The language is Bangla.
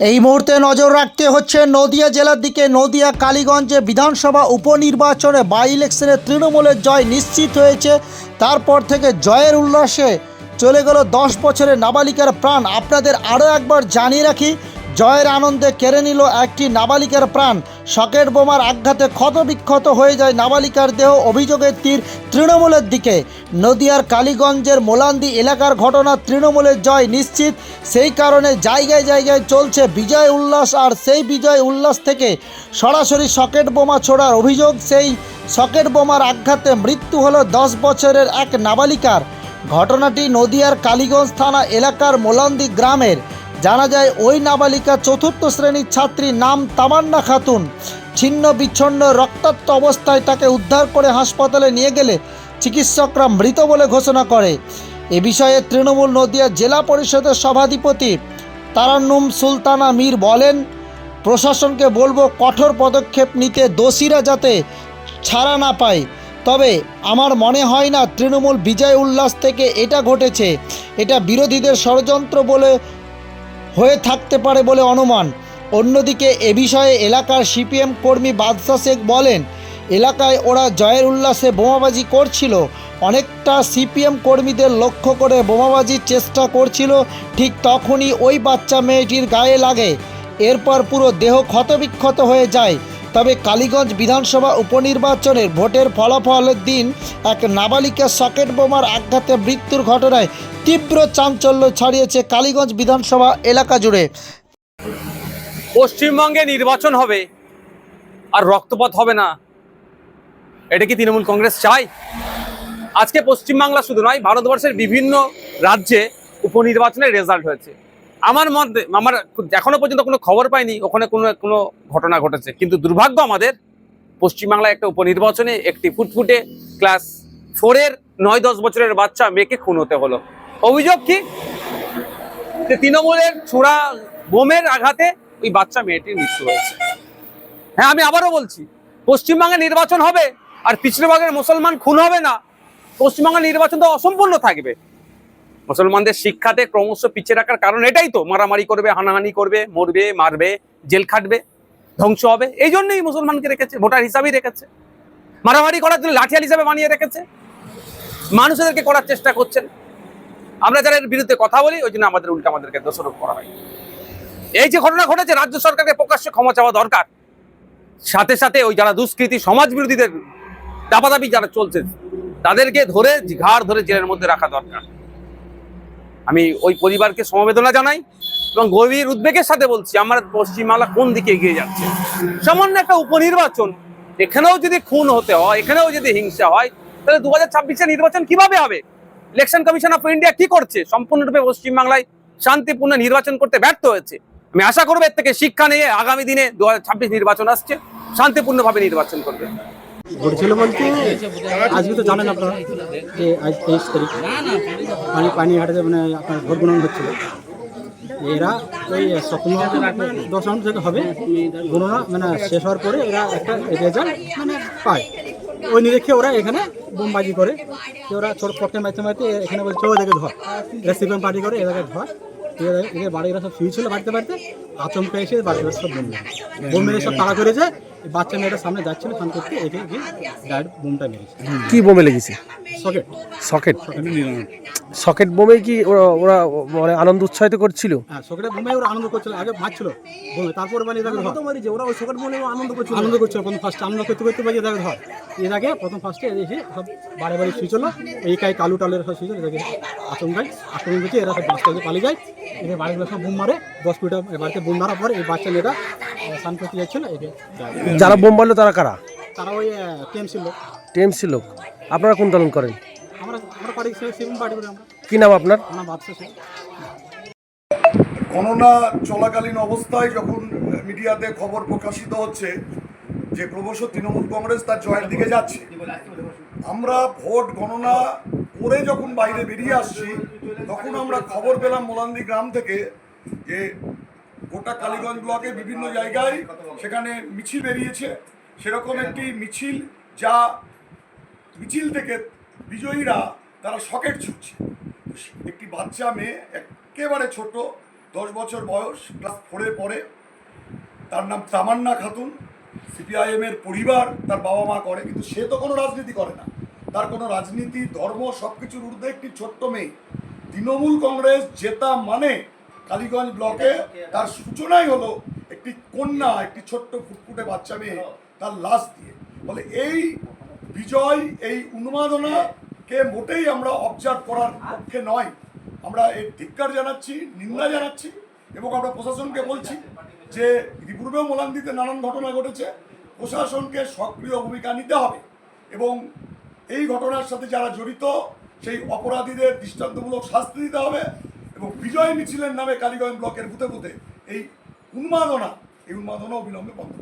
এই মুহূর্তে নজর রাখতে হচ্ছে নদিয়া জেলার দিকে। নদিয়া, কালীগঞ্জে বিধানসভা উপনির্বাচনে বাই ইলেকশনে তৃণমূলের জয় নিশ্চিত হয়েছে। তারপর থেকে জয়ের উল্লাসে চলে গেল দশ বছরের নাবালিকার প্রাণ। আপনাদের আরও একবার জানিয়ে রাখি, জয়ের আনন্দে কেড়ে নিল একটি নাবালিকার প্রাণ। সকেট বোমার আঘাতে ক্ষতবিক্ষত হয়ে যায় নাবালিকার দেহ অভিযোগের তীর তৃণমূলের দিকে। নদিয়ার কালীগঞ্জের মোলান্দি এলাকার ঘটনা তৃণমূলের জয় নিশ্চিত। সেই কারণে জায়গায় জায়গায় চলছে বিজয় উল্লাস আর সেই বিজয় উল্লাস থেকে সরাসরি সকেট বোমা ছোড়ার অভিযোগ। সেই সকেট বোমার আঘাতে মৃত্যু হলো দশ বছরের এক নাবালিকার। ঘটনাটি নদিয়ার কালীগঞ্জ থানা এলাকার মোলান্দি গ্রামের। জানা যায় ওই নাবালিকা চতুর্থ শ্রেণির ছাত্রী নাম তামান্না খাতুন। ছিন্ন বিচ্ছন্ন রক্তাক্ত অবস্থায় তাকে উদ্ধার করে হাসপাতালে নিয়ে গেলে চিকিৎসকরা মৃত বলে ঘোষণা করে। এ বিষয়ে তৃণমূল নদিয়া জেলা পরিষদের সভাধিপতি তারান্নুম সুলতানা মীর বলেন, প্রশাসনকে বলব কঠোর পদক্ষেপ নিতে দোষীরা যাতে ছাড়া না পায়। তবে আমার মনে হয় না তৃণমূল বিজয় উল্লাস থেকে এটা ঘটেছে। এটা বিরোধীদের ষড়যন্ত্র বলে হয়ে থাকতে পারে বলে অনুমান। অন্যদিকে এ বিষয়ে এলাকার সিপিএম কর্মী বাদশা শেখ বলেন, এলাকায় ওরা জয়ের উল্লাসে বোমাবাজি করছিল। অনেকটা সিপিএম কর্মীদের লক্ষ্য করে বোমাবাজির চেষ্টা করছিল, ঠিক তখনই ওই বাচ্চা মেয়েটির গায়ে লাগে। এরপর পুরো দেহ ক্ষতবিক্ষত হয়ে যায়। তবে কালীগঞ্জ বিধানসভা উপনির্বাচনের ভোটের ফলাফলের দিন এক নাবালিকা সকেট বোমার আঘাতে মৃত্যুর ঘটনায় তীব্র চাঞ্চল্য ছড়িয়েছে কালীগঞ্জ বিধানসভা এলাকা জুড়ে। পশ্চিমবঙ্গে নির্বাচন হবে আর রক্তপাত হবে না। এটা কি তৃণমূল কংগ্রেস চায়? আজকে পশ্চিমবাংলা শুধু নয়, ভারতবর্ষের বিভিন্ন রাজ্যে উপনির্বাচনের রেজাল্ট হয়েছে। আমার মধ্যে, আমার এখনও পর্যন্ত কোনো খবর পাইনি, ওখানে কোনো কোনো ঘটনা ঘটেছে। কিন্তু দুর্ভাগ্য আমাদের, পশ্চিমবাংলায় একটা উপনির্বাচনে একটি ফুটফুটে ক্লাস ফোরের নয় দশ বছরের বাচ্চা মেয়েকে খুন হতে হলো। অভিযোগ কি? যে তৃণমূলের ছোড়া বোমের আঘাতে ওই বাচ্চা মেয়েটির মৃত্যু হয়েছে। হ্যাঁ আমি আবারও বলছি, পশ্চিমবঙ্গে নির্বাচন হবে আর পিছড়েভাগের মুসলমান খুন হবে না। পশ্চিমবঙ্গের নির্বাচন তো অসম্পূর্ণ থাকবে। মুসলমানদের শিক্ষাতে ক্রমশ পিছিয়ে রাখার কারণ এটাই তো। মারামারি করবে, হানাহানি করবে, মরবে, মারবে, জেল খাটবে, ধ্বংস হবে। এই জন্যই মুসলমানকে রেখেছে, ভোটার হিসাবেই রেখেছে। মারামারি করার জন্য লাঠিয়াল হিসাবে বানিয়ে রেখেছে। মানুষদেরকে করার চেষ্টা করছেন। আমরা যারা এর বিরুদ্ধে কথা বলি, ওই জন্য আমাদের উল্টা আমাদেরকে দোষারোপ করা হয়। এই যে ঘটনা ঘটেছে, রাজ্য সরকারকে প্রকাশ্যে ক্ষমা চাওয়া দরকার। সাথে সাথে ওই যারা দুষ্কৃতী সমাজ বিরোধীদের দাপাদাপি যারা চলছে, তাদেরকে ধরে, ঘাড় ধরে জেলের মধ্যে রাখা দরকার। আমি ওই পরিবারকে সমবেদনা জানাই এবং গভীর উদ্বেগের সাথে বলছি, আমার পশ্চিমবাংলা কোন দিকে এগিয়ে যাচ্ছে? সামান্য একটা উপনির্বাচন, এখানেও যদি খুন হতে হয়, এখানেও যদি হিংসা হয়, তাহলে দু হাজার নির্বাচন কীভাবে হবে? ইলেকশন কমিশন অফ ইন্ডিয়া কি করছে? সম্পূর্ণরূপে পশ্চিমবাংলায় শান্তিপূর্ণ নির্বাচন করতে ব্যর্থ হয়েছে। আমি আশা করব এর থেকে শিক্ষা নিয়ে আগামী দিনে দু হাজার ছাব্বিশ নির্বাচন আসছে, শান্তিপূর্ণভাবে নির্বাচন করবে। ঘটেছিল বলতে, আজকে তো জানেন আপনারা যে আজ তেইশ তারিখ। পানি পানিহাটে মানে আপনার ভোট গ্রহণ হচ্ছিল। এরা ওই স্বপ্ন দশ রাউন্ড থেকে হবে গণনা মানে শেষ হওয়ার পরে এরা একটা রেজাল্ট মানে পায়। ওই নিরীক্ষে ওরা এখানে বোমবাজি করে ওরা ছোট পক্ষে মারতে মারতে এখানে বলছে, ও এদেরকে ধর। এরা পার্টি করে, এদেরকে ধর। এদের এদের বাড়িরা সব শুয়ে ছিল বাড়িতে বাড়িতে। আচমকা এসে বাড়িতে সব বোম মেরে বোম মেরে সব তাড়া করেছে বাচ্চা মেয়েটার সামনে যাচ্ছিল ফান করতে একে গিয়ে ডাইরেক্ট বোমটা মেরেছে কি বোমে লেগেছে? সকেট সকেট সকেট বোমে কি ওরা ওরা মানে আনন্দ উৎসাহিত করছিল? হ্যাঁ সকেটে বোমে ওরা আনন্দ করছিল আগে মারছিল বোমে তারপরে মানে ওরা ওই সকেট বোমে আনন্দ করছিল। আনন্দ করছিল ফার্স্টে আনন্দ করতে করতে বাজে এটাকে ধর। এর আগে প্রথম ফার্স্টে এসে সব বারে বারে শুয়েছিল এই কাই কালু টালের সব শুয়েছিল এটাকে আচমকায় আক্রমণ করছে এরা সব বাচ্চা থেকে পালিয়ে যায়। এদের বাড়িগুলো সব বোম মারে দশ ফুটা বাড়িতে বোম মারার পরে এই বাচ্চা মেয়েটা স্নান করতে যাচ্ছিল যারা বোম মারলো তারা কারা? তারা ওই টিএমসি লোক। টিএমসি লোক। আপনারা কোন দলন করেন? আমরা আমরা পার্টি সেভেন পার্টি করি আমরা। কি নাম আপনার? বাদশা গণনা চলাকালীন অবস্থায় যখন মিডিয়াতে খবর প্রকাশিত হচ্ছে যে ক্রমশ তৃণমূল কংগ্রেস তার জয়ের দিকে যাচ্ছে। আমরা ভোট গণনা করে যখন বাইরে বেরিয়ে আসছি, তখন আমরা খবর পেলাম মোলান্দি গ্রাম থেকে যে গোটা কালীগঞ্জ ব্লকে বিভিন্ন জায়গায় সেখানে মিছিল বেরিয়েছে। সেরকম একটি মিছিল যা মিছিল থেকে বিজয়ীরা তারা সকেট ছুটছে একটি বাচ্চা মেয়ে, একেবারে ছোট, দশ বছর বয়স, ক্লাস ফোরে পড়ে। তার নাম তামান্না খাতুন। সিপিআইএম এর পরিবার তার বাবা মা করে, কিন্তু সে তো কোনো রাজনীতি করে না। তার কোনো রাজনীতি, ধর্ম সব কিছুর ঊর্ধ্বে একটি ছোট্ট মেয়ে। তৃণমূল কংগ্রেস জেতা মানে কালীগঞ্জ ব্লকে তার সূচনাই হলো একটি কন্যা, একটি ছোট্ট ফুটফুটে বাচ্চা মেয়ে তার লাশ দিয়ে। বলে এই বিজয়, এই উন্মাদনাকে মোটেই আমরা অবজার্ভ করার পক্ষে নয়। আমরা এর ধিক্কার জানাচ্ছি, নিন্দা জানাচ্ছি এবং আমরা প্রশাসনকে বলছি যে ইতিপূর্বেও মোলান্দিতে নানান ঘটনা ঘটেছে, প্রশাসনকে সক্রিয় ভূমিকা নিতে হবে এবং এই ঘটনার সাথে যারা জড়িত, সেই অপরাধীদের দৃষ্টান্তমূলক শাস্তি দিতে হবে এবং বিজয় মিছিলের নামে কালীগঞ্জ ব্লকের বুথে বুথে এই উন্মাদনা এই উন্মাদনা অবিলম্বে বন্ধ।